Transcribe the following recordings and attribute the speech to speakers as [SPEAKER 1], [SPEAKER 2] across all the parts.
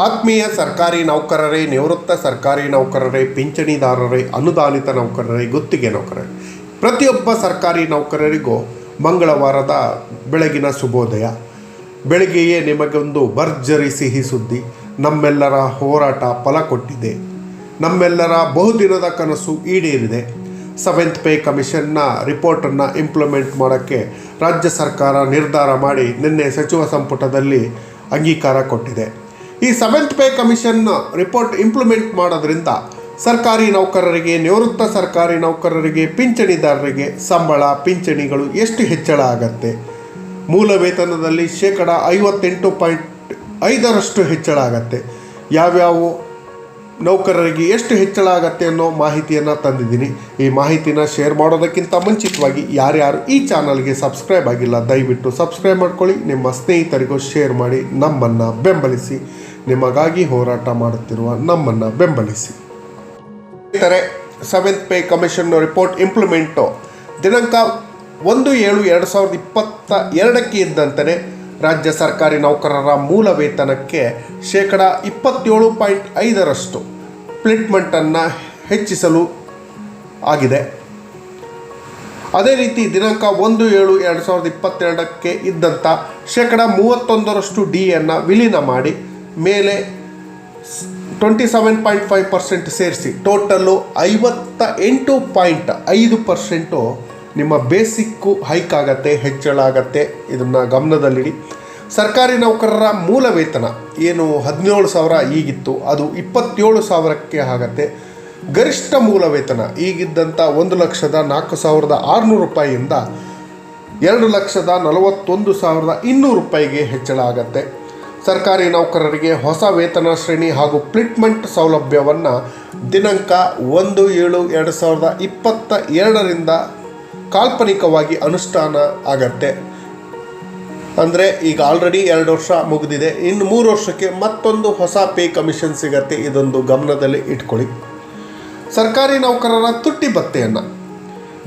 [SPEAKER 1] ಆತ್ಮೀಯ ಸರ್ಕಾರಿ ನೌಕರರೇ, ನಿವೃತ್ತ ಸರ್ಕಾರಿ ನೌಕರರೇ, ಪಿಂಚಣಿದಾರರೇ, ಅನುದಾನಿತ ನೌಕರರೇ, ಗುತ್ತಿಗೆ ನೌಕರರೇ. ಪ್ರತಿಯೊಬ್ಬ ಸರ್ಕಾರಿ ನೌಕರರಿಗೂ ಮಂಗಳವಾರದ ಬೆಳಗಿನ ಶುಭೋದಯ. ಬೆಳಗ್ಗೆಯೇ ನಿಮಗೊಂದು ಭರ್ಜರಿ ಸಿಹಿ ಸುದ್ದಿ. ನಮ್ಮೆಲ್ಲರ ಹೋರಾಟ ಫಲ ಕೊಟ್ಟಿದೆ. ನಮ್ಮೆಲ್ಲರ ಬಹುದಿನದ ಕನಸು ಈಡೇರಿದೆ. ಸೆವೆಂತ್ ಪೇ ಕಮಿಷನ್ನ ರಿಪೋರ್ಟನ್ನು ಇಂಪ್ಲಿಮೆಂಟ್ ಮಾಡೋಕ್ಕೆ ರಾಜ್ಯ ಸರ್ಕಾರ ನಿರ್ಧಾರ ಮಾಡಿ ನಿನ್ನೆ ಸಚಿವ ಸಂಪುಟದಲ್ಲಿ ಅಂಗೀಕಾರ ಕೊಟ್ಟಿದೆ. ಈ seventh pay commission report implement ಮಾಡೋದ್ರಿಂದ ಸರ್ಕಾರಿ ನೌಕರರಿಗೆ, ನಿವೃತ್ತ ಸರ್ಕಾರಿ ನೌಕರರಿಗೆ, ಪಿಂಚಣಿದಾರರಿಗೆ ಸಂಬಳ, ಪಿಂಚಣಿಗಳು ಎಷ್ಟು ಹೆಚ್ಚಳ ಆಗತ್ತೆ? ಮೂಲ ವೇತನದಲ್ಲಿ ಶೇಕಡ ಐವತ್ತೆಂಟು ಪಾಯಿಂಟ್ ಐದರಷ್ಟು ಹೆಚ್ಚಳ ಆಗತ್ತೆ. ಯಾವ್ಯಾವ ನೌಕರರಿಗೆ ಎಷ್ಟು ಹೆಚ್ಚಳ ಆಗತ್ತೆ ಅನ್ನೋ ಮಾಹಿತಿಯನ್ನು ತಂದಿದ್ದೀನಿ. ಈ ಮಾಹಿತಿನ ಶೇರ್ ಮಾಡೋದಕ್ಕಿಂತ ಮುಂಚಿತವಾಗಿ ಯಾರ್ಯಾರು ಈ ಚಾನಲ್ಗೆ ಸಬ್ಸ್ಕ್ರೈಬ್ ಆಗಿಲ್ಲ, ದಯವಿಟ್ಟು ಸಬ್ಸ್ಕ್ರೈಬ್ ಮಾಡ್ಕೊಳ್ಳಿ. ನಿಮ್ಮ ಸ್ನೇಹಿತರಿಗೂ ಶೇರ್ ಮಾಡಿ, ನಮ್ಮನ್ನು ಬೆಂಬಲಿಸಿ. ನಿಮಗಾಗಿ ಹೋರಾಟ ಮಾಡುತ್ತಿರುವ ನಮ್ಮನ್ನು ಬೆಂಬಲಿಸಿ. ಸ್ನೇಹಿತರೆ seventh pay commission report implement ದಿನಾಂಕ ಒಂದು ಏಳು ಎರಡು ಸಾವಿರದ ಇಪ್ಪತ್ತ ಎರಡಕ್ಕೆ ಇದ್ದಂತೆ ರಾಜ್ಯ ಸರ್ಕಾರಿ ನೌಕರರ ಮೂಲ ವೇತನಕ್ಕೆ ಶೇಕಡ ಇಪ್ಪತ್ತೇಳು ಪಾಯಿಂಟ್ ಐದರಷ್ಟು ಪ್ಲೇಟ್ಮೆಂಟನ್ನು ಹೆಚ್ಚಿಸಲು ಆಗಿದೆ. ಅದೇ ರೀತಿ ದಿನಾಂಕ ಒಂದು ಏಳು ಎರಡು ಸಾವಿರದ ಇಪ್ಪತ್ತೆರಡಕ್ಕೆ ಇದ್ದಂಥ ಶೇಕಡ ಮೂವತ್ತೊಂದರಷ್ಟು ಡಿಯನ್ನು ವಿಲೀನ ಮಾಡಿ ಮೇಲೆ twenty seven point five percent ಸೇರಿಸಿ ಟೋಟಲ್ಲು ಐವತ್ತ ಎಂಟು ಪಾಯಿಂಟ್ ಐದು ಪರ್ಸೆಂಟು ನಿಮ್ಮ ಬೇಸಿಕ್ಕು ಹೈಕ್ ಆಗತ್ತೆ, ಹೆಚ್ಚಳ ಆಗತ್ತೆ, ಇದನ್ನು ಗಮನದಲ್ಲಿಡಿ. ಸರ್ಕಾರಿ ನೌಕರರ ಮೂಲ ವೇತನ ಏನು ಹದಿನೇಳು ಸಾವಿರ ಈಗಿತ್ತು, ಅದು ಇಪ್ಪತ್ತೇಳು ಸಾವಿರಕ್ಕೆ ಆಗತ್ತೆ. ಗರಿಷ್ಠ ಮೂಲ ವೇತನ ಈಗಿದ್ದಂಥ ಒಂದು ಲಕ್ಷದ ನಾಲ್ಕು ಸಾವಿರದ ಆರುನೂರು ರೂಪಾಯಿಯಿಂದ ಎರಡು ಲಕ್ಷದ ನಲವತ್ತೊಂದು ಸಾವಿರದ ಇನ್ನೂರು ರೂಪಾಯಿಗೆ ಹೆಚ್ಚಳ ಆಗತ್ತೆ. ಸರ್ಕಾರಿ ನೌಕರರಿಗೆ ಹೊಸ ವೇತನ ಶ್ರೇಣಿ ಹಾಗೂ ಪ್ಲಿಟ್ಮೆಂಟ್ ಸೌಲಭ್ಯವನ್ನು ದಿನಾಂಕ ಒಂದು ಏಳು ಎರಡು ಸಾವಿರದ ಇಪ್ಪತ್ತ ಎರಡರಿಂದ ಕಾಲ್ಪನಿಕವಾಗಿ ಅನುಷ್ಠಾನ ಆಗತ್ತೆ. ಅಂದರೆ ಈಗ ಆಲ್ರೆಡಿ ಎರಡು ವರ್ಷ ಮುಗಿದಿದೆ. ಇನ್ನು ಮೂರು ವರ್ಷಕ್ಕೆ ಮತ್ತೊಂದು ಹೊಸ ಪೇ ಕಮಿಷನ್ ಸಿಗತ್ತೆ. ಇದೊಂದು ಗಮನದಲ್ಲಿ ಇಟ್ಕೊಳ್ಳಿ. ಸರ್ಕಾರಿ ನೌಕರರ ತುಟ್ಟಿ ಭತ್ತೆಯನ್ನು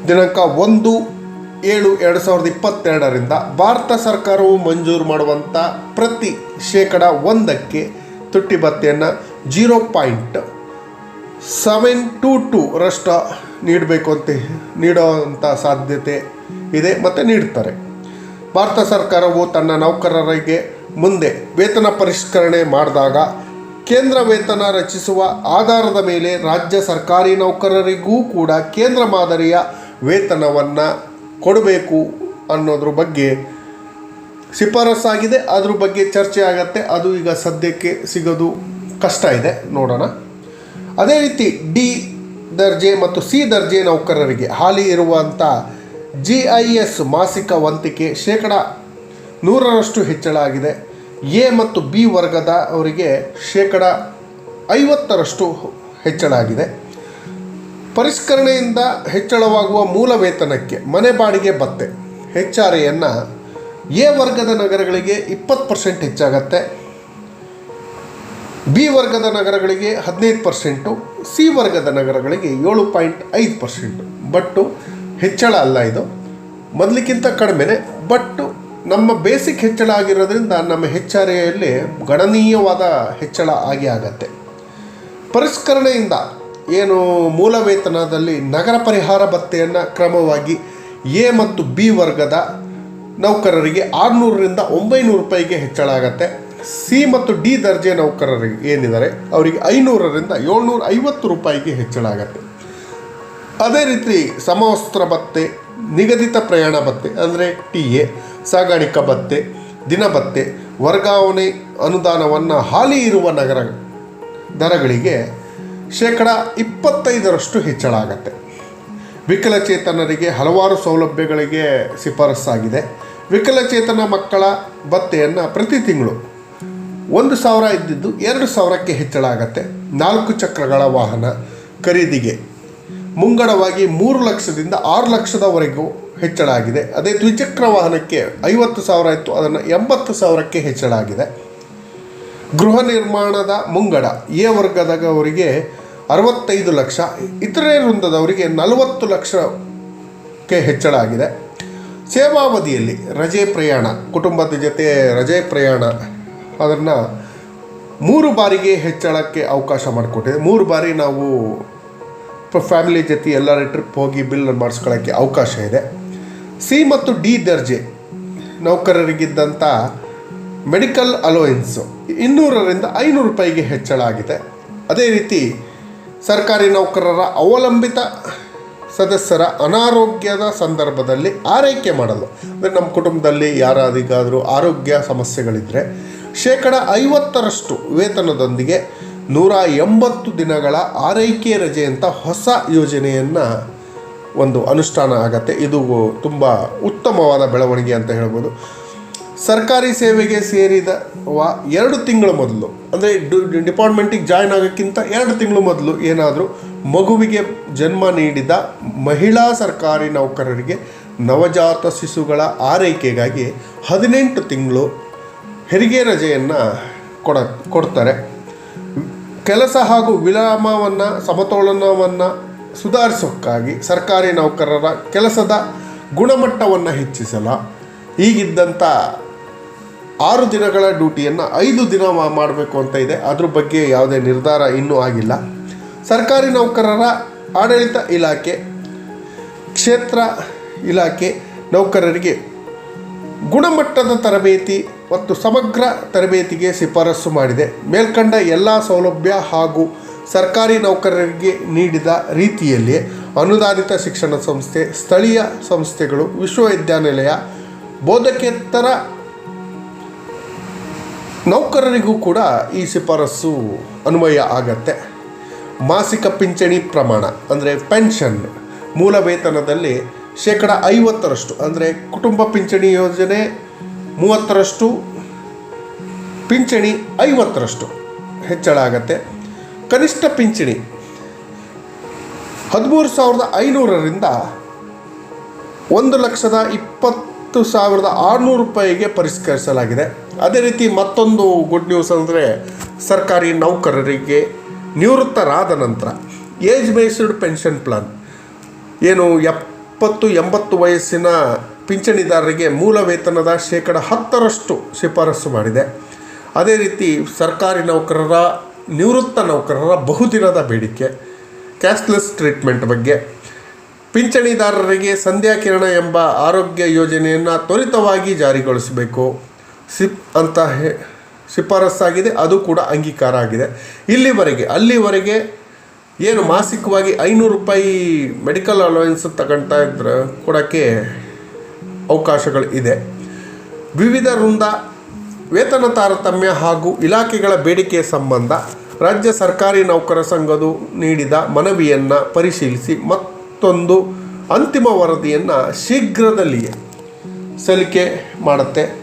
[SPEAKER 1] ದಿನಾಂಕ ಒಂದು ಏಳು ಎರಡು ಸಾವಿರದ ಇಪ್ಪತ್ತೆರಡರಿಂದ ಭಾರತ ಸರ್ಕಾರವು ಮಂಜೂರು ಮಾಡುವಂಥ ಪ್ರತಿ ಶೇಕಡ ಒಂದಕ್ಕೆ ತುಟ್ಟಿ ಭತ್ಯೆಯನ್ನು zero point seven two two ರಷ್ಟ ನೀಡಬೇಕು ಅಂತ ನೀಡೋವಂಥ ಸಾಧ್ಯತೆ ಇದೆ ಮತ್ತು ನೀಡ್ತಾರೆ. ಭಾರತ ಸರ್ಕಾರವು ತನ್ನ ನೌಕರರಿಗೆ ಮುಂದೆ ವೇತನ ಪರಿಷ್ಕರಣೆ ಮಾಡಿದಾಗ ಕೇಂದ್ರ ವೇತನ ರಚಿಸುವ ಆಧಾರದ ಮೇಲೆ ರಾಜ್ಯ ಸರ್ಕಾರಿ ನೌಕರರಿಗೂ ಕೂಡ ಕೇಂದ್ರ ಮಾದರಿಯ ವೇತನವನ್ನು ಕೊಡಬೇಕು ಅನ್ನೋದ್ರ ಬಗ್ಗೆ ಶಿಫಾರಸ್ಸಾಗಿದೆ. ಅದ್ರ ಬಗ್ಗೆ ಚರ್ಚೆ ಆಗತ್ತೆ. ಅದು ಈಗ ಸದ್ಯಕ್ಕೆ ಸಿಗೋದು ಕಷ್ಟ ಇದೆ. ನೋಡೋಣ. ಅದೇ ರೀತಿ ಡಿ ದರ್ಜೆ ಮತ್ತು ಸಿ ದರ್ಜೆ ನೌಕರರಿಗೆ ಹಾಲಿ ಇರುವಂಥ ಜಿ ಐ ಎಸ್ ಮಾಸಿಕ ವಂತಿಕೆ ಶೇಕಡ ನೂರರಷ್ಟು ಹೆಚ್ಚಳ ಆಗಿದೆ. ಎ ಮತ್ತು ಬಿ ವರ್ಗದ ಅವರಿಗೆ ಶೇಕಡ ಐವತ್ತರಷ್ಟು ಹೆಚ್ಚಳ ಆಗಿದೆ. ಪರಿಷ್ಕರಣೆಯಿಂದ ಹೆಚ್ಚಳವಾಗುವ ಮೂಲ ವೇತನಕ್ಕೆ ಮನೆ ಬಾಡಿಗೆ ಭತ್ತೆ. ಹೆಚ್ಚಾರೆಯನ್ನು ಎ ವರ್ಗದ ನಗರಗಳಿಗೆ ಇಪ್ಪತ್ತು ಪರ್ಸೆಂಟ್ ಹೆಚ್ಚಾಗತ್ತೆ. ಬಿ ವರ್ಗದ ನಗರಗಳಿಗೆ ಹದಿನೈದು ಪರ್ಸೆಂಟು, ಸಿ ವರ್ಗದ ನಗರಗಳಿಗೆ ಏಳು ಪಾಯಿಂಟ್ ಐದು ಪರ್ಸೆಂಟು. ಬಟ್ಟು ಹೆಚ್ಚಳ ಅಲ್ಲ ಇದು. ಮೊದಲಿಗಿಂತ ಕಡಿಮೆನೆ. ಬಟ್ಟು ನಮ್ಮ ಬೇಸಿಕ್ ಹೆಚ್ಚಳ ಆಗಿರೋದ್ರಿಂದ ನಮ್ಮ ಹೆಚ್ಚಾರೆಯಲ್ಲಿ ಗಣನೀಯವಾದ ಹೆಚ್ಚಳ ಆಗಿ ಆಗತ್ತೆ. ಪರಿಷ್ಕರಣೆಯಿಂದ ಏನು ಮೂಲ ವೇತನದಲ್ಲಿ ನಗರ ಪರಿಹಾರ ಭತ್ತೆಯನ್ನು ಕ್ರಮವಾಗಿ ಎ ಮತ್ತು ಬಿ ವರ್ಗದ ನೌಕರರಿಗೆ ಆರುನೂರರಿಂದ ಒಂಬೈನೂರು ರೂಪಾಯಿಗೆ ಹೆಚ್ಚಳ ಆಗತ್ತೆ. ಸಿ ಮತ್ತು ಡಿ ದರ್ಜೆ ನೌಕರರಿಗೆ ಏನಿದ್ದಾರೆ, ಅವರಿಗೆ ಐನೂರರಿಂದ ಏಳ್ನೂರ ಐವತ್ತು ರೂಪಾಯಿಗೆ ಹೆಚ್ಚಳ ಆಗತ್ತೆ. ಅದೇ ರೀತಿ ಸಮವಸ್ತ್ರ ಭತ್ತೆ, ನಿಗದಿತ ಪ್ರಯಾಣ ಭತ್ತೆ, ಅಂದರೆ ಟಿ ಎ, ಸಾಗಾಣಿಕಾ ಭತ್ತೆ, ದಿನ ಭತ್ತೆ, ವರ್ಗಾವಣೆ ಅನುದಾನವನ್ನು ಹಾಲಿ ಇರುವ ನಗರ ದರಗಳಿಗೆ ಶೇಕಡ ಇಪ್ಪತ್ತೈದರಷ್ಟು ಹೆಚ್ಚಳ ಆಗತ್ತೆ ವಿಕಲಚೇತನರಿಗೆ ಹಲವಾರು ಸೌಲಭ್ಯಗಳಿಗೆ ಶಿಫಾರಸ್ಸಾಗಿದೆ. ವಿಕಲಚೇತನ ಮಕ್ಕಳ ಭತ್ತೆಯನ್ನು ಪ್ರತಿ ತಿಂಗಳು ಒಂದು ಸಾವಿರ ಇದ್ದಿದ್ದು ಎರಡು ಸಾವಿರಕ್ಕೆ ಹೆಚ್ಚಳ ಆಗತ್ತೆ ನಾಲ್ಕು ಚಕ್ರಗಳ ವಾಹನ ಖರೀದಿಗೆ ಮುಂಗಡವಾಗಿ ಮೂರು ಲಕ್ಷದಿಂದ ಆರು ಲಕ್ಷದವರೆಗೂ ಹೆಚ್ಚಳ ಆಗಿದೆ ಅದೇ ದ್ವಿಚಕ್ರ ವಾಹನಕ್ಕೆ ಐವತ್ತು ಸಾವಿರ ಇತ್ತು, ಅದನ್ನು ಎಂಬತ್ತು ಸಾವಿರಕ್ಕೆ ಹೆಚ್ಚಳ ಆಗಿದೆ ಗೃಹ ನಿರ್ಮಾಣದ ಮುಂಗಡ ಎ ವರ್ಗದವರಿಗೆ ಅರವತ್ತೈದು ಲಕ್ಷ. ಇತರೆ ವೃಂದದವರಿಗೆ ನಲವತ್ತು ಲಕ್ಷಕ್ಕೆ ಹೆಚ್ಚಳ ಆಗಿದೆ. ಸೇವಾವಧಿಯಲ್ಲಿ ರಜೆ ಪ್ರಯಾಣ, ಕುಟುಂಬದ ಜೊತೆ ರಜೆ ಪ್ರಯಾಣ ಅದನ್ನು ಮೂರು ಬಾರಿಗೆ ಹೆಚ್ಚಳಕ್ಕೆ ಅವಕಾಶ ಮಾಡಿಕೊಟ್ಟಿದೆ. ಮೂರು ಬಾರಿ ನಾವು ಫ್ಯಾಮಿಲಿ ಜೊತೆ ಎಲ್ಲರ ಟ್ರಿಪ್ ಹೋಗಿ ಬಿಲ್ ಮಾಡಿಸ್ಕೊಳ್ಳೋಕ್ಕೆ ಅವಕಾಶ ಇದೆ. ಸಿ ಮತ್ತು ಡಿ ದರ್ಜೆ ನೌಕರರಿಗಿದ್ದಂಥ ಮೆಡಿಕಲ್ ಅಲೋಯೆನ್ಸು ಇನ್ನೂರರಿಂದ ಐನೂರು ರೂಪಾಯಿಗೆ ಹೆಚ್ಚಳ ಆಗಿದೆ. ಅದೇ ರೀತಿ ಸರ್ಕಾರಿ ನೌಕರರ ಅವಲಂಬಿತ ಸದಸ್ಯರ ಅನಾರೋಗ್ಯದ ಸಂದರ್ಭದಲ್ಲಿ ಆರೈಕೆ ಮಾಡಲು. ಅಂದರೆ ನಮ್ಮ ಕುಟುಂಬದಲ್ಲಿ ಯಾರಾದಿಗಾದರೂ ಆರೋಗ್ಯ ಸಮಸ್ಯೆಗಳಿದ್ದರೆ ಶೇಕಡ ಐವತ್ತರಷ್ಟು ವೇತನದೊಂದಿಗೆ ನೂರ ಎಂಬತ್ತು ದಿನಗಳ ಆರೈಕೆ ರಜೆ ಅಂತ ಹೊಸ ಯೋಜನೆಯನ್ನು ಒಂದು ಅನುಷ್ಠಾನ ಆಗತ್ತೆ. ಇದು ತುಂಬ ಉತ್ತಮವಾದ ಬೆಳವಣಿಗೆ ಅಂತ ಹೇಳ್ಬೋದು. ಸರ್ಕಾರಿ ಸೇವೆಗೆ ಸೇರಿದ ವಾ ಎರಡು ತಿಂಗಳ ಮೊದಲು, ಅಂದರೆ ಡಿಪಾರ್ಟ್ಮೆಂಟಿಗೆ ಜಾಯ್ನ್ ಆಗೋಕ್ಕಿಂತ ಎರಡು ತಿಂಗಳು ಮೊದಲು ಏನಾದರೂ ಮಗುವಿಗೆ ಜನ್ಮ ನೀಡಿದ ಮಹಿಳಾ ಸರ್ಕಾರಿ ನೌಕರರಿಗೆ ನವಜಾತ ಶಿಶುಗಳ ಆರೈಕೆಗಾಗಿ ಹದಿನೆಂಟು ತಿಂಗಳು ಹೆರಿಗೆ ರಜೆಯನ್ನು ಕೊಡ, ಕೊಡ್ತಾರೆ. ಕೆಲಸ ಹಾಗೂ ವಿರಾಮವನ್ನು, ಸಮತೋಲನವನ್ನು ಸುಧಾರಿಸೋಕ್ಕಾಗಿ ಸರ್ಕಾರಿ ನೌಕರರ ಕೆಲಸದ ಗುಣಮಟ್ಟವನ್ನು ಹೆಚ್ಚಿಸಲ. ಈಗಿದ್ದಂಥ ಆರು ದಿನಗಳ ಡ್ಯೂಟಿಯನ್ನು ಐದು ದಿನ ಮಾಡಬೇಕು ಅಂತ ಇದೆ. ಅದ್ರ ಬಗ್ಗೆ ಯಾವುದೇ ನಿರ್ಧಾರ ಇನ್ನೂ ಆಗಿಲ್ಲ. ಸರ್ಕಾರಿ ನೌಕರರ ಆಡಳಿತ ಇಲಾಖೆ, ಕ್ಷೇತ್ರ ಇಲಾಖೆ ನೌಕರರಿಗೆ ಗುಣಮಟ್ಟದ ತರಬೇತಿ ಮತ್ತು ಸಮಗ್ರ ತರಬೇತಿಗೆ ಶಿಫಾರಸು ಮಾಡಿದೆ. ಮೇಲ್ಕಂಡ ಎಲ್ಲ ಸೌಲಭ್ಯ ಹಾಗೂ ಸರ್ಕಾರಿ ನೌಕರರಿಗೆ ನೀಡಿದ ರೀತಿಯಲ್ಲಿ ಅನುದಾನಿತ ಶಿಕ್ಷಣ ಸಂಸ್ಥೆ, ಸ್ಥಳೀಯ ಸಂಸ್ಥೆಗಳು, ವಿಶ್ವವಿದ್ಯಾನಿಲಯ, ಬೋಧಕೇತರ ನೌಕರರಿಗೂ ಕೂಡ ಈ ಶಿಫಾರಸ್ಸು ಅನ್ವಯ ಆಗತ್ತೆ. ಮಾಸಿಕ ಪಿಂಚಣಿ ಪ್ರಮಾಣ, ಅಂದರೆ ಪೆನ್ಷನ್, ಮೂಲ ವೇತನದಲ್ಲಿ ಶೇಕಡ ಐವತ್ತರಷ್ಟು, ಅಂದರೆ ಕುಟುಂಬ ಪಿಂಚಣಿ ಯೋಜನೆ ಮೂವತ್ತರಷ್ಟು, ಪಿಂಚಣಿ ಐವತ್ತರಷ್ಟು ಹೆಚ್ಚಳ ಆಗತ್ತೆ. ಕನಿಷ್ಠ ಪಿಂಚಣಿ ಹದಿಮೂರು ಸಾವಿರದ ಐನೂರರಿಂದ ಒಂದು ಲಕ್ಷದ ಇಪ್ಪತ್ತು ಸಾವಿರದ ಆರುನೂರು ರೂಪಾಯಿಗೆ ಪರಿಷ್ಕರಿಸಲಾಗಿದೆ. ಅದೇ ರೀತಿ ಮತ್ತೊಂದು ಗುಡ್ ನ್ಯೂಸ್ ಅಂದರೆ ಸರ್ಕಾರಿ ನೌಕರರಿಗೆ ನಿವೃತ್ತರಾದ ನಂತರ ಏಜ್ ಬೇಸ್ಡ್ ಪೆನ್ಷನ್ ಪ್ಲಾನ್ ಏನು ಎಪ್ಪತ್ತು, ಎಂಬತ್ತು ವಯಸ್ಸಿನ ಪಿಂಚಣಿದಾರರಿಗೆ ಮೂಲ ವೇತನದ ಶೇಕಡ ಹತ್ತರಷ್ಟು ಶಿಫಾರಸು ಮಾಡಿದೆ. ಅದೇ ರೀತಿ ಸರ್ಕಾರಿ ನೌಕರರ, ನಿವೃತ್ತ ನೌಕರರ ಬಹುದಿನದ ಬೇಡಿಕೆ ಕ್ಯಾಶ್ಲೆಸ್ ಟ್ರೀಟ್ಮೆಂಟ್ ಬಗ್ಗೆ. ಪಿಂಚಣಿದಾರರಿಗೆ ಸಂಧ್ಯಾ ಕಿರಣ ಎಂಬ ಆರೋಗ್ಯ ಯೋಜನೆಯನ್ನು ತ್ವರಿತವಾಗಿ ಜಾರಿಗೊಳಿಸಬೇಕು. ಸಿಪ್ ಅಂತ ಹೇ, ಶಿಫಾರಸ್ಸಾಗಿದೆ, ಅದು ಕೂಡ ಅಂಗೀಕಾರ ಆಗಿದೆ. ಇಲ್ಲಿವರೆಗೆ, ಅಲ್ಲಿವರೆಗೆ ಏನು ಮಾಸಿಕವಾಗಿ ಐನೂರು ರೂಪಾಯಿ ಮೆಡಿಕಲ್ ಅಲೋಯನ್ಸ್ ತಗೊಳ್ತಾ ಇದ್ರೆ ಕೊಡೋಕ್ಕೆ ಅವಕಾಶಗಳು ಇದೆ. ವಿವಿಧ ವೃಂದ, ವೇತನ ತಾರತಮ್ಯ ಹಾಗೂ ಇಲಾಖೆಗಳ ಬೇಡಿಕೆಯ ಸಂಬಂಧ ರಾಜ್ಯ ಸರ್ಕಾರಿ ನೌಕರ ಸಂಘದು ನೀಡಿದ ಮನವಿಯನ್ನು ಪರಿಶೀಲಿಸಿ ಮತ್ತೊಂದು ಅಂತಿಮ ವರದಿಯನ್ನು ಶೀಘ್ರದಲ್ಲಿಯೇ ಸಲ್ಲಿಕೆ ಮಾಡುತ್ತೆ.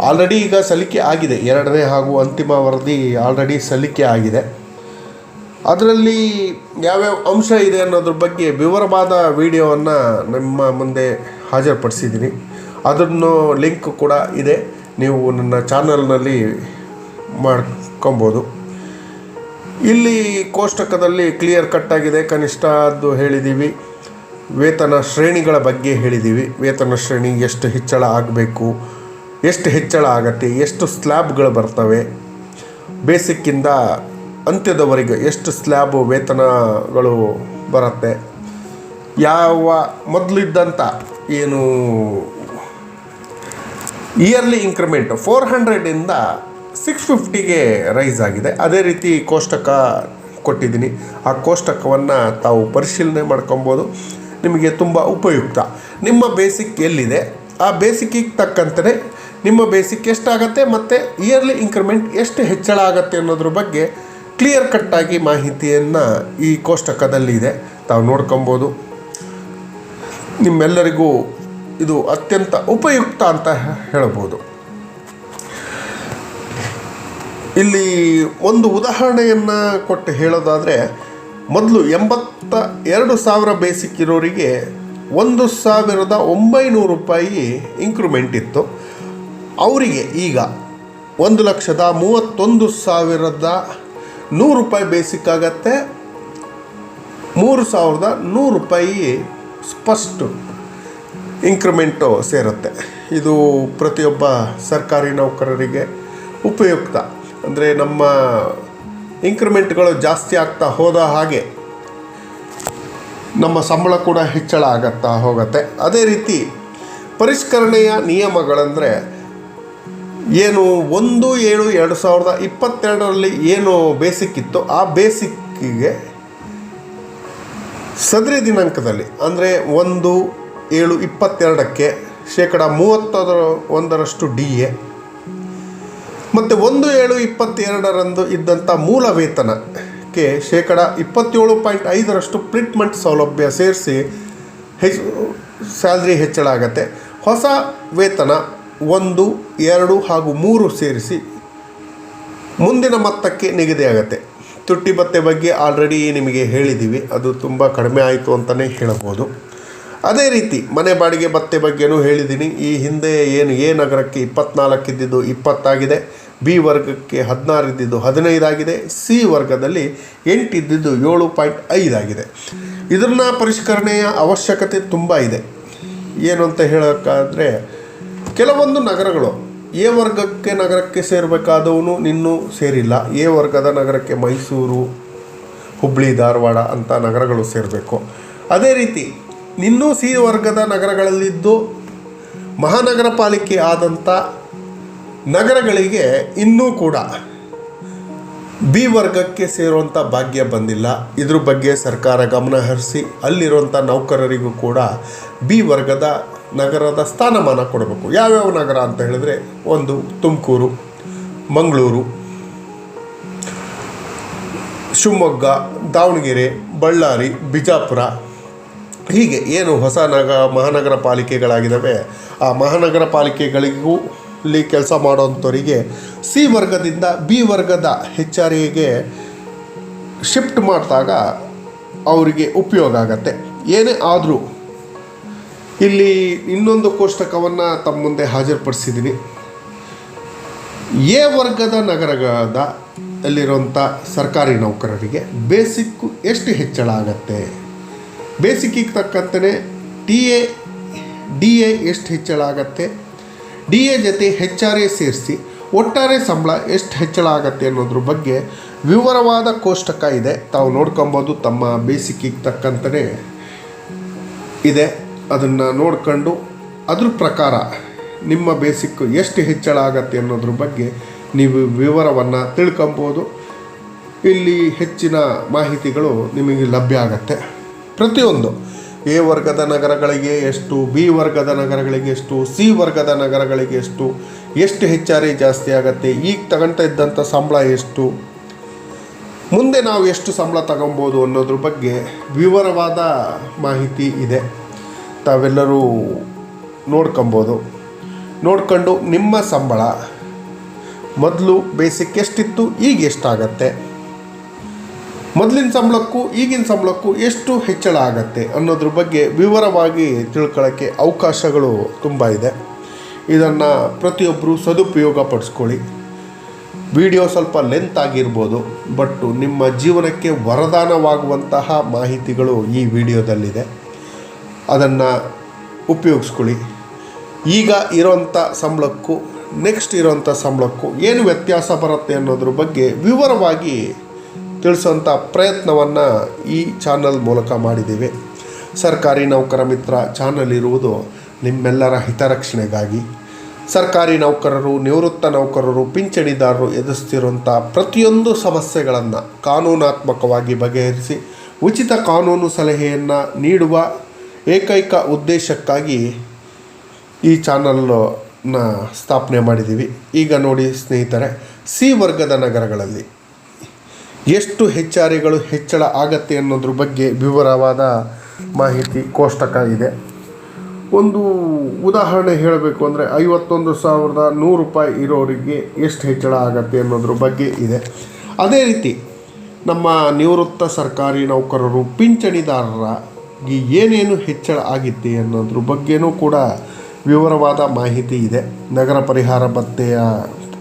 [SPEAKER 1] ಆಲ್ರೆಡಿ ಈಗ ಸಲ್ಲಿಕೆ ಆಗಿದೆ. ಎರಡನೇ ಹಾಗೂ ಅಂತಿಮ ವರದಿ ಆಲ್ರೆಡಿ ಸಲ್ಲಿಕೆ ಆಗಿದೆ. ಅದರಲ್ಲಿ ಯಾವ್ಯಾವ ಅಂಶ ಇದೆ ಅನ್ನೋದ್ರ ಬಗ್ಗೆ ವಿವರವಾದ ವಿಡಿಯೋವನ್ನು ನಿಮ್ಮ ಮುಂದೆ ಹಾಜರುಪಡಿಸಿದ್ದೀನಿ. ಅದನ್ನು ಲಿಂಕ್ ಕೂಡ ಇದೆ. ನೀವು ನನ್ನ ಚಾನಲ್ನಲ್ಲಿ ಮಾಡ್ಕೊಬೋದು. ಇಲ್ಲಿ ಕೋಷ್ಟಕದಲ್ಲಿ ಕ್ಲಿಯರ್ ಕಟ್ ಆಗಿದೆ. ಕನಿಷ್ಠ ಅದು ಹೇಳಿದ್ದೀವಿ. ವೇತನ ಶ್ರೇಣಿಗಳ ಬಗ್ಗೆ ಹೇಳಿದ್ದೀವಿ. ವೇತನ ಶ್ರೇಣಿ ಎಷ್ಟು ಹೆಚ್ಚಳ ಆಗಬೇಕು? ಎಷ್ಟು ಹೆಚ್ಚಳ ಆಗತ್ತೆ, ಎಷ್ಟು ಸ್ಲ್ಯಾಬ್ಗಳು ಬರ್ತವೆ, ಬೇಸಿಕ್ಕಿಂದ ಅಂತ್ಯದವರೆಗೆ ಎಷ್ಟು ಸ್ಲ್ಯಾಬು ವೇತನಗಳು ಬರುತ್ತೆ, ಯಾವ ಮೊದಲಿದ್ದಂಥ ಏನು ಇಯರ್ಲಿ ಇನ್ಕ್ರಿಮೆಂಟ್ ಫೋರ್ ಹಂಡ್ರೆಡಿಂದ ಸಿಕ್ಸ್ ಫಿಫ್ಟಿಗೆ ರೈಸ್ ಆಗಿದೆ. ಅದೇ ರೀತಿ ಕೋಷ್ಟಕ ಕೊಟ್ಟಿದ್ದೀನಿ. ಆ ಕೋಷ್ಟಕವನ್ನು ತಾವು ಪರಿಶೀಲನೆ ಮಾಡ್ಕೊಬೋದು. ನಿಮಗೆ ತುಂಬ ಉಪಯುಕ್ತ. ನಿಮ್ಮ ಬೇಸಿಕ್ ಎಲ್ಲಿದೆ? ಆ ಬೇಸಿಕ್ಕಿಗೆ ತಕ್ಕಂತೆ ನಿಮ್ಮ ಬೇಸಿಕ್ ಎಷ್ಟಾಗತ್ತೆ ಮತ್ತು ಇಯರ್ಲಿ ಇಂಕ್ರಿಮೆಂಟ್ ಎಷ್ಟು ಹೆಚ್ಚಳ ಆಗುತ್ತೆ ಅನ್ನೋದ್ರ ಬಗ್ಗೆ ಕ್ಲಿಯರ್ ಕಟ್ಟಾಗಿ ಮಾಹಿತಿಯನ್ನು ಈ ಕೋಷ್ಟಕದಲ್ಲಿ ಇದೆ. ತಾವು ನೋಡ್ಕೊಬೋದು. ನಿಮ್ಮೆಲ್ಲರಿಗೂ ಇದು ಅತ್ಯಂತ ಉಪಯುಕ್ತ ಅಂತ ಹೇಳ್ಬೋದು. ಇಲ್ಲಿ ಒಂದು ಉದಾಹರಣೆಯನ್ನು ಕೊಟ್ಟು ಹೇಳೋದಾದರೆ, ಮೊದಲು ಎಂಬತ್ತ ಎರಡು ಸಾವಿರ ಬೇಸಿಕ್ ಇರೋರಿಗೆ ಒಂದು ಸಾವಿರದ ಒಂಬೈನೂರು ರೂಪಾಯಿ ಇಂಕ್ರಿಮೆಂಟ್ ಇತ್ತು. ಅವರಿಗೆ ಈಗ ಒಂದು ಲಕ್ಷದ ಮೂವತ್ತೊಂದು ಸಾವಿರದ ನೂರು ರೂಪಾಯಿ ಬೇಸಿಕ್ ಆಗತ್ತೆ. ಮೂರು ಸಾವಿರದ ನೂರು ರೂಪಾಯಿ ಸ್ಪಷ್ಟು ಇನ್ಕ್ರಿಮೆಂಟು ಸೇರುತ್ತೆ. ಇದು ಪ್ರತಿಯೊಬ್ಬ ಸರ್ಕಾರಿ ನೌಕರರಿಗೆ ಉಪಯುಕ್ತ. ಅಂದರೆ ನಮ್ಮ ಇನ್ಕ್ರಿಮೆಂಟ್ಗಳು ಜಾಸ್ತಿ ಆಗ್ತಾ ಹೋದ ಹಾಗೆ ನಮ್ಮ ಸಂಬಳ ಕೂಡ ಹೆಚ್ಚಳ ಆಗತ್ತಾ ಹೋಗುತ್ತೆ. ಅದೇ ರೀತಿ ಪರಿಷ್ಕರಣೆಯ ನಿಯಮಗಳಂದರೆ ಏನು ಒಂದು ಏಳು ಎರಡು ಸಾವಿರದ ಇಪ್ಪತ್ತೆರಡರಲ್ಲಿ ಏನು ಬೇಸಿಕ್ ಇತ್ತು ಆ ಬೇಸಿಕ್ಕಿಗೆ ಸದರಿ ದಿನಾಂಕದಲ್ಲಿ, ಅಂದರೆ ಒಂದು ಏಳು ಇಪ್ಪತ್ತೆರಡಕ್ಕೆ ಶೇಕಡ ಮೂವತ್ತರ ಒಂದರಷ್ಟು ಡಿ ಎ ಮತ್ತು ಒಂದು ಏಳು ಇಪ್ಪತ್ತೆರಡರಂದು ಇದ್ದಂಥ ಮೂಲ ವೇತನಕ್ಕೆ ಶೇಕಡ ಇಪ್ಪತ್ತೇಳು ಪಾಯಿಂಟ್ ಐದರಷ್ಟು ಪ್ರಿಟ್ಮೆಂಟ್ ಸೌಲಭ್ಯ ಸೇರಿಸಿ ಹೆಚ್ಚು ಸ್ಯಾಲ್ರಿ ಹೆಚ್ಚಳ ಆಗತ್ತೆ. ಹೊಸ ವೇತನ ಒಂದು, ಎರಡು ಹಾಗೂ ಮೂರು ಸೇರಿಸಿ ಮುಂದಿನ ಮೊತ್ತಕ್ಕೆ ನಿಗದಿಯಾಗತ್ತೆ ತುಟ್ಟಿ ಭತ್ತೆ ಬಗ್ಗೆ ಆಲ್ರೆಡಿ ನಿಮಗೆ ಹೇಳಿದ್ದೀವಿ ಅದು ತುಂಬ ಕಡಿಮೆ ಆಯಿತು ಅಂತಲೇ ಹೇಳಬಹುದು. ಅದೇ ರೀತಿ ಮನೆ ಬಾಡಿಗೆ ಭತ್ತೆ ಬಗ್ಗೆನೂ ಹೇಳಿದ್ದೀನಿ ಈ ಹಿಂದೆ ಏನು, ಎ ನಗರಕ್ಕೆ ಇಪ್ಪತ್ನಾಲ್ಕು ಇದ್ದಿದ್ದು ಇಪ್ಪತ್ತಾಗಿದೆ. ಬಿ ವರ್ಗಕ್ಕೆ ಹದಿನಾರು ಇದ್ದಿದ್ದು ಹದಿನೈದಾಗಿದೆ. ಸಿ ವರ್ಗದಲ್ಲಿ ಎಂಟು ಇದ್ದಿದ್ದು ಏಳು ಪಾಯಿಂಟ್ ಐದಾಗಿದೆ. ಇದನ್ನು ಪರಿಷ್ಕರಣೆಯ ಅವಶ್ಯಕತೆ ತುಂಬ ಇದೆ. ಏನು ಅಂತ ಹೇಳೋಕ್ಕಾದರೆ ಕೆಲವೊಂದು ನಗರಗಳು, ಎ ವರ್ಗಕ್ಕೆ ನಗರಕ್ಕೆ ಸೇರಬೇಕಾದವನು ನಿನ್ನೂ ಸೇರಿಲ್ಲ. ಎ ವರ್ಗದ ನಗರಕ್ಕೆ ಮೈಸೂರು ಹುಬ್ಬಳ್ಳಿ ಧಾರವಾಡ ಅಂತ ನಗರಗಳು ಸೇರಬೇಕು. ಅದೇ ರೀತಿ, ನಿನ್ನೂ ಸಿ ವರ್ಗದ ನಗರಗಳಲ್ಲಿದ್ದು ಮಹಾನಗರ ಪಾಲಿಕೆ ಆದಂಥ ನಗರಗಳಿಗೆ ಇನ್ನೂ ಕೂಡ ಬಿ ವರ್ಗಕ್ಕೆ ಸೇರುವಂಥ ಭಾಗ್ಯ ಬಂದಿಲ್ಲ. ಇದ್ರ ಬಗ್ಗೆ ಸರ್ಕಾರ ಗಮನ ಹರಿಸಿ ಅಲ್ಲಿರುವಂಥ ನೌಕರರಿಗೂ ಕೂಡ ಬಿ ವರ್ಗದ ನಗರದ ಸ್ಥಾನಮಾನ ಕೊಡಬೇಕು. ಯಾವ್ಯಾವ ನಗರ ಅಂತ ಹೇಳಿದ್ರೆ ಒಂದು ತುಮಕೂರು, ಮಂಗಳೂರು, ಶಿವಮೊಗ್ಗ, ದಾವಣಗೆರೆ, ಬಳ್ಳಾರಿ, ಬಿಜಾಪುರ. ಹೀಗೆ ಏನು ಹೊಸ ನಗ ಮಹಾನಗರ ಪಾಲಿಕೆಗಳಾಗಿದ್ದಾವೆ? ಆ ಮಹಾನಗರ ಪಾಲಿಕೆಗಳಿಗೂ ಇಲ್ಲಿ ಕೆಲಸ ಮಾಡೋಂಥವರಿಗೆ ಸಿ ವರ್ಗದಿಂದ ಬಿ ವರ್ಗದ ಹೆಚ್ಚಾರಿಗೆ ಶಿಫ್ಟ್ ಮಾಡಿದಾಗ ಅವರಿಗೆ ಉಪಯೋಗ ಆಗತ್ತೆ. ಏನೇ ಆದರೂ ಇಲ್ಲಿ ಇನ್ನೊಂದು ಕೋಷ್ಟಕವನ್ನು ತಮ್ಮ ಮುಂದೆ ಹಾಜರುಪಡಿಸಿದ್ದೀನಿ ಎ ವರ್ಗದ ನಗರಗಳಾದ ಅಲ್ಲಿರುವಂಥ ಸರ್ಕಾರಿ ನೌಕರರಿಗೆ ಬೇಸಿಕ್ಕು ಎಷ್ಟು ಹೆಚ್ಚಳ ಆಗತ್ತೆ? ಬೇಸಿಕ್ಕಿಗೆ ತಕ್ಕಂತೆ ಟಿ ಎ, ಡಿ ಎ ಎಷ್ಟು ಹೆಚ್ಚಳ ಆಗತ್ತೆ? ಡಿ ಎ ಜೊತೆ ಹೆಚ್ ಆರ್ ಎ ಸೇರಿಸಿ ಒಟ್ಟಾರೆ ಸಂಬಳ ಎಷ್ಟು ಹೆಚ್ಚಳ ಆಗತ್ತೆ ಅನ್ನೋದ್ರ ಬಗ್ಗೆ ವಿವರವಾದ ಕೋಷ್ಟಕ ಇದೆ. ತಾವು ನೋಡ್ಕೊಬೋದು ತಮ್ಮ ಬೇಸಿಕ್ಕಿಗೆ ತಕ್ಕಂತೆಯೇ ಇದೆ. ಅದನ್ನು ನೋಡ್ಕೊಂಡು ಅದ್ರ ಪ್ರಕಾರ ನಿಮ್ಮ ಬೇಸಿಕ್ ಎಷ್ಟು ಹೆಚ್ಚಳ ಆಗತ್ತೆ ಅನ್ನೋದ್ರ ಬಗ್ಗೆ ನೀವು ವಿವರವನ್ನು ತಿಳ್ಕೊಬೋದು. ಇಲ್ಲಿ ಹೆಚ್ಚಿನ ಮಾಹಿತಿಗಳು ನಿಮಗೆ ಲಭ್ಯ ಆಗತ್ತೆ. ಪ್ರತಿಯೊಂದು ಎ ವರ್ಗದ ನಗರಗಳಿಗೆ ಎಷ್ಟು, ಬಿ ವರ್ಗದ ನಗರಗಳಿಗೆ ಎಷ್ಟು, ಸಿ ವರ್ಗದ ನಗರಗಳಿಗೆ ಎಷ್ಟು ಎಷ್ಟು ಹೆಚ್ಚಾರಿ ಜಾಸ್ತಿ ಆಗತ್ತೆ, ಈಗ ತಗೊಂತ ಇದ್ದಂಥ ಸಂಬಳ ಎಷ್ಟು, ಮುಂದೆ ನಾವು ಎಷ್ಟು ಸಂಬಳ ತಗೊಬೋದು ಅನ್ನೋದ್ರ ಬಗ್ಗೆ ವಿವರವಾದ ಮಾಹಿತಿ ಇದೆ. ತಾವೆಲ್ಲರೂ ನೋಡ್ಕೊಬೋದು. ನೋಡ್ಕೊಂಡು ನಿಮ್ಮ ಸಂಬಳ. ಮೊದಲು ಬೇಸಿಕ್ ಎಷ್ಟಿತ್ತು, ಈಗ ಎಷ್ಟಾಗತ್ತೆ? ಮೊದಲಿನ ಸಂಬಳಕ್ಕೂ, ಈಗಿನ ಸಂಬಳಕ್ಕೂ ಎಷ್ಟು ಹೆಚ್ಚಳ ಆಗತ್ತೆ ಅನ್ನೋದ್ರ ಬಗ್ಗೆ ವಿವರವಾಗಿ ತಿಳ್ಕೊಳ್ಳೋಕ್ಕೆ ಅವಕಾಶಗಳು ತುಂಬ ಇದೆ. ಇದನ್ನು ಪ್ರತಿಯೊಬ್ಬರು ಸದುಪಯೋಗ ಪಡಿಸ್ಕೊಳ್ಳಿ. ವಿಡಿಯೋ ಸ್ವಲ್ಪ ಲೆಂತ್ ಆಗಿರ್ಬೋದು, ಬಟ್ ನಿಮ್ಮ ಜೀವನಕ್ಕೆ ವರದಾನವಾಗುವಂತಹ ಮಾಹಿತಿಗಳು ಈ ವಿಡಿಯೋದಲ್ಲಿದೆ. ಅದನ್ನು ಉಪಯೋಗಿಸ್ಕೊಳ್ಳಿ. ಈಗ ಇರೋಂಥ ಸಂಬಳಕ್ಕೂ ನೆಕ್ಸ್ಟ್ ಇರೋಂಥ ಸಂಬಳಕ್ಕೂ ಏನು ವ್ಯತ್ಯಾಸ ಬರುತ್ತೆ ಅನ್ನೋದ್ರ ಬಗ್ಗೆ ವಿವರವಾಗಿ ತಿಳಿಸುವಂಥ ಪ್ರಯತ್ನವನ್ನು ಈ ಚಾನಲ್ ಮೂಲಕ ಮಾಡಿದ್ದೇವೆ. ಸರ್ಕಾರಿ ನೌಕರ ಮಿತ್ರ ಚಾನಲ್ ಇರುವುದು ನಿಮ್ಮೆಲ್ಲರ ಹಿತರಕ್ಷಣೆಗಾಗಿ. ಸರ್ಕಾರಿ ನೌಕರರು, ನಿವೃತ್ತ ನೌಕರರು, ಪಿಂಚಣಿದಾರರು ಎದುರಿಸ್ತಿರುವಂಥ ಪ್ರತಿಯೊಂದು ಸಮಸ್ಯೆಗಳನ್ನು ಕಾನೂನಾತ್ಮಕವಾಗಿ ಬಗೆಹರಿಸಿ, ಉಚಿತ ಕಾನೂನು ಸಲಹೆಯನ್ನು ನೀಡುವ ಏಕೈಕ ಉದ್ದೇಶಕ್ಕಾಗಿ ಈ ಚಾನಲ್ನ ಸ್ಥಾಪನೆ ಮಾಡಿದ್ದೀವಿ. ಈಗ ನೋಡಿ ಸ್ನೇಹಿತರೆ, ಸಿ ವರ್ಗದ ನಗರಗಳಲ್ಲಿ ಎಷ್ಟು ಹೆಚ್ಚಾರಿಗಳು ಹೆಚ್ಚಳ ಆಗತ್ತೆ ಅನ್ನೋದ್ರ ಬಗ್ಗೆ ವಿವರವಾದ ಮಾಹಿತಿ ಕೋಷ್ಟಕ ಇದೆ. ಒಂದು ಉದಾಹರಣೆ ಹೇಳಬೇಕು ಅಂದರೆ ಐವತ್ತೊಂದು ಸಾವಿರದ ನೂರು ರೂಪಾಯಿ ಇರೋರಿಗೆ ಎಷ್ಟು ಹೆಚ್ಚಳ ಆಗತ್ತೆ ಅನ್ನೋದ್ರ ಬಗ್ಗೆ ಇದೆ. ಅದೇ ರೀತಿ ನಮ್ಮ ನಿವೃತ್ತ ಸರ್ಕಾರಿ ನೌಕರರು ಪಿಂಚಣಿದಾರರಾಗಿ ಏನೇನು ಹೆಚ್ಚಳ ಆಗಿತ್ತೆ ಅನ್ನೋದ್ರ ಬಗ್ಗೆನೂ ಕೂಡ ವಿವರವಾದ ಮಾಹಿತಿ ಇದೆ. ನಗರ ಪರಿಹಾರ ಭತ್ತೆಯ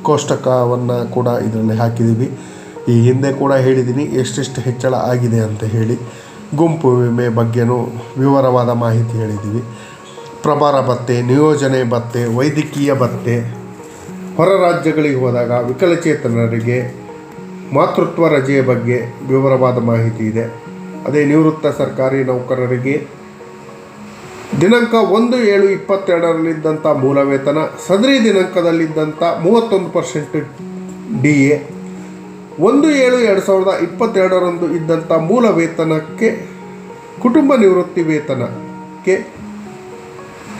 [SPEAKER 1] ಕೋಷ್ಟಕವನ್ನು ಕೂಡ ಇದರಲ್ಲಿ ಹಾಕಿದ್ದೀವಿ ಈ ಹಿಂದೆ ಕೂಡ ಹೇಳಿದ್ದೀನಿ ಎಷ್ಟೆಷ್ಟು ಹೆಚ್ಚಳ ಆಗಿದೆ ಅಂತ ಹೇಳಿ. ಗುಂಪು ವಿಮೆ ಬಗ್ಗೆನೂ ವಿವರವಾದ ಮಾಹಿತಿ ಹೇಳಿದ್ದೀವಿ ಪ್ರಭಾರ ಭತ್ತೆ ನಿಯೋಜನೆ ಭತ್ತೆ ವೈದ್ಯಕೀಯ ಭತ್ತೆ ಹೊರ ರಾಜ್ಯಗಳಿಗೆ ಹೋದಾಗ ವಿಕಲಚೇತನರಿಗೆ ಮಾತೃತ್ವ ರಜೆಯ ಬಗ್ಗೆ ವಿವರವಾದ ಮಾಹಿತಿ ಇದೆ. ಅದೇ ನಿವೃತ್ತ ಸರ್ಕಾರಿ ನೌಕರರಿಗೆ ದಿನಾಂಕ ಒಂದು ಏಳು ಇಪ್ಪತ್ತೆರಡರಲ್ಲಿದ್ದಂಥ ಮೂಲ ವೇತನ ಸದರಿ ದಿನಾಂಕದಲ್ಲಿದ್ದಂಥ ಮೂವತ್ತೊಂದು ಪರ್ಸೆಂಟ್ ಡಿ ಎ ಒಂದು ಏಳು ಎರಡು ಸಾವಿರದ ಇಪ್ಪತ್ತೆರಡರಂದು ಇದ್ದಂಥ ಮೂಲ ವೇತನಕ್ಕೆ ಕುಟುಂಬ ನಿವೃತ್ತಿ ವೇತನಕ್ಕೆ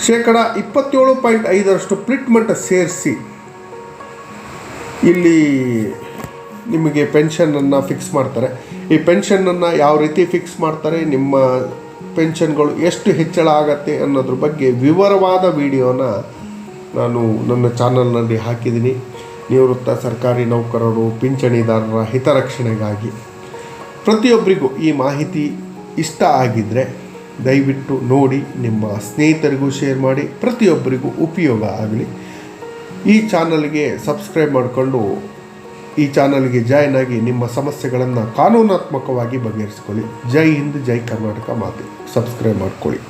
[SPEAKER 1] ಶೇಕಡ ಇಪ್ಪತ್ತೇಳು ಪಾಯಿಂಟ್ ಐದರಷ್ಟು ಪ್ಲಿಟ್ಮೆಂಟ್ ಸೇರಿಸಿ. ಇಲ್ಲಿ ನಿಮಗೆ ಪೆನ್ಷನನ್ನು ಫಿಕ್ಸ್ ಮಾಡ್ತಾರೆ. ಈ ಪೆನ್ಷನ್ನನ್ನು ಯಾವ ರೀತಿ ಫಿಕ್ಸ್ ಮಾಡ್ತಾರೆ, ನಿಮ್ಮ ಪೆನ್ಷನ್ಗಳು ಎಷ್ಟು ಹೆಚ್ಚಳ ಆಗತ್ತೆ ಅನ್ನೋದ್ರ ಬಗ್ಗೆ ವಿವರವಾದ ವಿಡಿಯೋನ ನಾನು ನನ್ನ ಚಾನಲ್ನಲ್ಲಿ ಹಾಕಿದ್ದೀನಿ. ನಿವೃತ್ತ ಸರ್ಕಾರಿ ನೌಕರರು, ಪಿಂಚಣಿದಾರರ ಹಿತರಕ್ಷಣೆಗಾಗಿ. ಪ್ರತಿಯೊಬ್ಬರಿಗೂ ಈ ಮಾಹಿತಿ ಇಷ್ಟ ಆಗಿದ್ದರೆ ದಯವಿಟ್ಟು ನೋಡಿ, ನಿಮ್ಮ ಸ್ನೇಹಿತರಿಗೂ ಶೇರ್ ಮಾಡಿ, ಪ್ರತಿಯೊಬ್ಬರಿಗೂ ಉಪಯೋಗ ಆಗಲಿ. ಈ ಚಾನಲ್ಗೆ ಸಬ್ಸ್ಕ್ರೈಬ್ ಮಾಡಿಕೊಂಡು ಈ ಚಾನಲ್ಗೆ ಜಾಯ್ನ್ ಆಗಿ ನಿಮ್ಮ ಸಮಸ್ಯೆಗಳನ್ನು ಕಾನೂನಾತ್ಮಕವಾಗಿ ಬಗೆಹರಿಸ್ಕೊಳ್ಳಿ. ಜೈ ಹಿಂದ್, ಜೈ ಕರ್ನಾಟಕ ಮಾತೆ. ಸಬ್ಸ್ಕ್ರೈಬ್ ಮಾಡ್ಕೊಳ್ಳಿ.